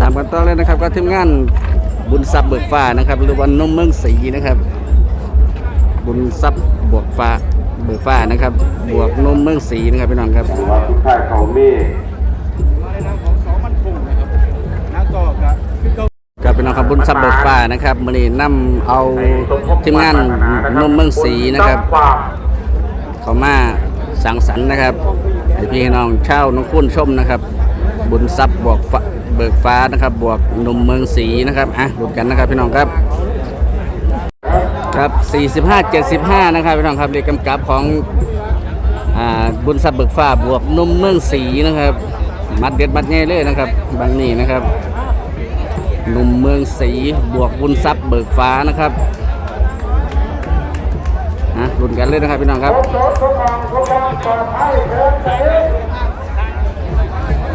ตามกันต่อเลยนะครับ ก็ทีมงานบุญทรัพย์เบิกฟ้านะครับ หรือว่านมเมืองศรีนะครับ บุญทรัพย์บวกฟ้าเบิกฟ้านะครับ บวกนมเมืองศรีนะครับพี่น้องครับว่าทุกท่านเขามีกับพี่น้องครับบุญทรัพย์เบิกฟ้านะครับมื่อนี้นำเอาทีมงานนมเมืองศรีนะครับ เขามาสังสรรค์นะครับพี่น้องเช่าวน้องคุณชมนะครับ บุญทรัพย์บวกฟ้า เบิกฟ้านะครับ บวกหนุ่มเมืองศรีนะครับอะดูกันนะครับพี่น้องครับครับ45 75นะครับพี่น้องครับเรียกกำกับของอ่าบุญทรัพย์เบิกฟ้าบวกนุ่มเมืองศรีนะครับมัดเด็ดมัดใหญ่เลยนะครับบางนี้นะครับหนุ่มเมืองศรีบวกบุญทรัพย์เบิกฟ้านะครับอะรุนกันเลยนะครับพี่น้องครับ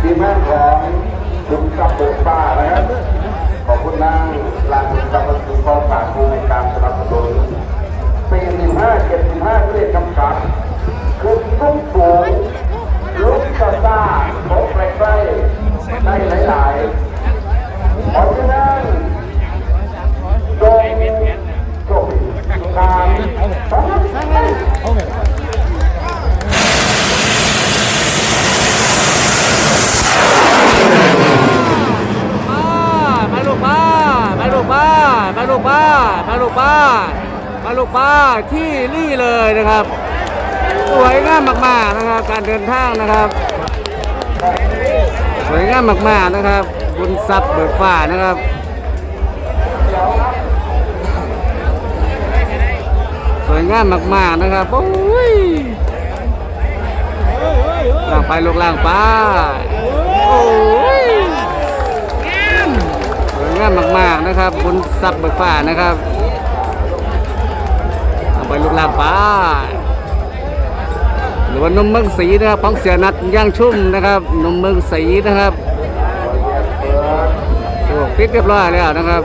ทีมงานของ ลุงกับเบิกป้านะครับขอบคุณนางลานลุงกับคุณพ่องปรากผู้ในการสนับสนุน45 75เรียกกำกับคือต้องสูง ป้ามาลูกป้าที่นี่เลยนะครับ สวยงามมากๆนะครับ การเดินทางนะครับ สวยงามมากๆนะครับบุญทรัพย์เบิกฟ้านะครับสวยงามมากๆนะครับโอ้ยล่างไปลูกล่างไปโอ้ยสวยงามมากๆนะครับบุญทรัพย์เบิกฟ้านะครับ ลูกลางป้าหรือว่านมเมืองสีนะครับของเสียนัดย่างชุ่มนะครับนมเมืองสีนะครับโอ้ปิดเรียบร้อยแล้วนะครับ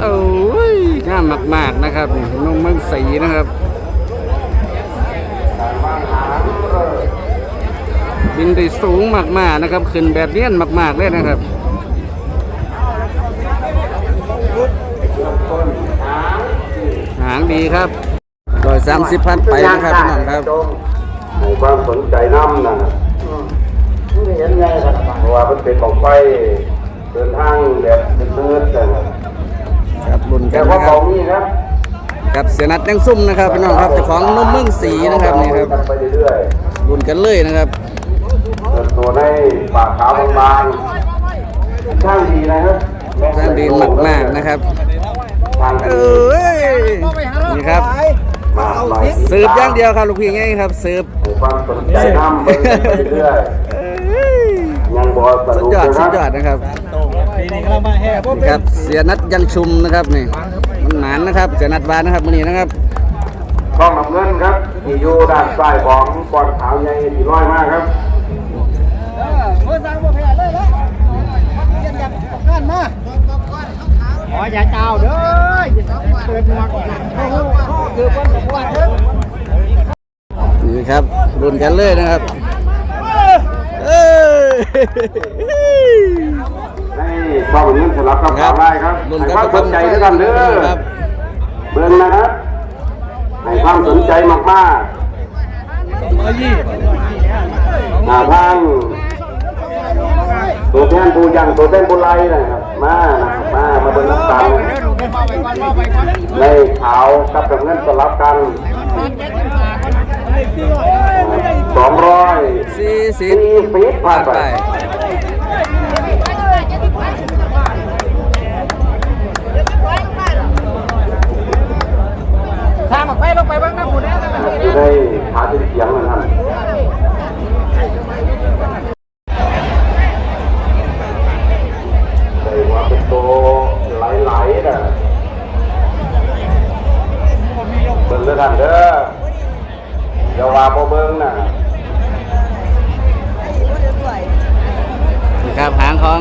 โอ้ยงามมากๆนะครับนี่มเมืองสีนะครับบินได้สูงมากๆนะครับขึ้นแบบเนียนมากๆเลยนะครับ หางดีครับโดยสามสิบพันไปนะครับพี่น้องครับให้ความสนใจน้ำนะเห็นไงครับเพราะว่ามันเป็นของไฟเดินทางแบบมืดๆนะครับครับรุ่นกัแต่นว่านะคขรัอบงนี้ครับกับเสียนัดยังซุ่มนะครับพี่น้องครับเจ้าของนมเมืองสีนะครับนี่ครับไปเรื่อยรุ่นกันเลยนะครับๆเดินตัวในปากขาวบางๆช่างดีนะครับสร้างดีมากๆนะครับทางเอดี้ย สืบอย่างเดียวครับลูกพี่ไงครับสืบให้ความสนใจน้ำไปเรื่อยเอ้ยๆยังบ่สสุดนุกยอดนะคสุรัดบยอดนะครับปีนี้เรามาแห่พวกนี่ครับเสียนัดยังชุมนะครับนี่มันหมานนะครับเสียนัดวานนะครับมื้อนี้นะครับกล้องน้ำเงินครับที่อยู่ด้านซ้ายของก้อนขาวใหญ่ที่ร้อยมากครับเมื่อสั่งพวกแห่เลยแล้วเย็นกันตกกันมาอ๋ออย่าเจ้าเด้อเปิดหมวกคือคนกับพวกเด้อ นี่ครับรุ่นกันเลยนะครับเอ้ยให้กล้องน้ำเงินสลับกับขาวได้ครับรุ่นให้กันความสนใจด้วยกันเด้อครับเบิ่งนะครับให้ความสนใจมากมายี่ๆหาทางตัวแทนผู้ยังตัวแทนผู้ไล่นะครับ มานะครับมามาเบิ่งน้ำตาลเด้อลูกไปพ่อไปก่อนพ่อไปก่อนในขาวกับน้ำเงินสลับกัน สองร้อยสี่สิบสี่ฟีตผ่านไปทางออกไปลงไปบ้างนะคุณแน่นะอยู่ในขาที่เสียงนะครับใส่ว่าเป็นตัวไหลๆนะเบิ่งด้วยกันเด้อ อย่าว่าบ่เบิ่งนะนี่ครับหางของ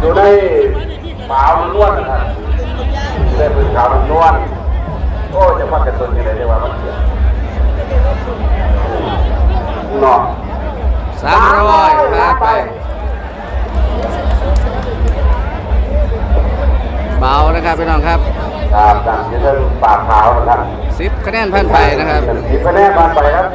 อยู่ในขาวล้วนนะครับอยู่ในพื้นขาวล้วนโอ้จะพักกันตัวนี้เลยเรียกว่ามันเสียอืมเนาะสามร้อยผ่านไป เบานะครับพี่น้องครับ ครับดังที่ท่านปากขาวนะครับสิบคะแนนผ่านไปนะครับสิบคะแนนผ่านไปครับ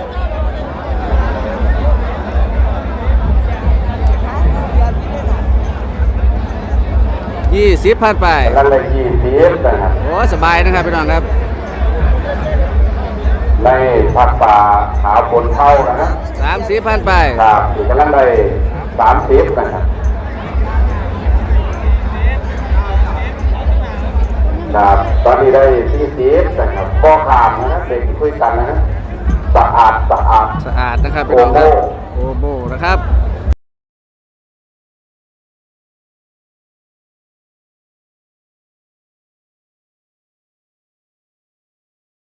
ยี่สิบผ่านไปนั่นเลยยี่สิบนะครับโอ้สบายนะครับพี่น้องครับในผักป่าขาวบนเท่านะครับสามสิบผ่านไปครับอีกนั้นเลยสามสิบนะครับครับ ได้ที่สิบนะครับก็ขามนะครับเด็กคุยกันนะครับสะอาดสะอาดสะอาดนะครับพี่น้องครับโอโบนะครับ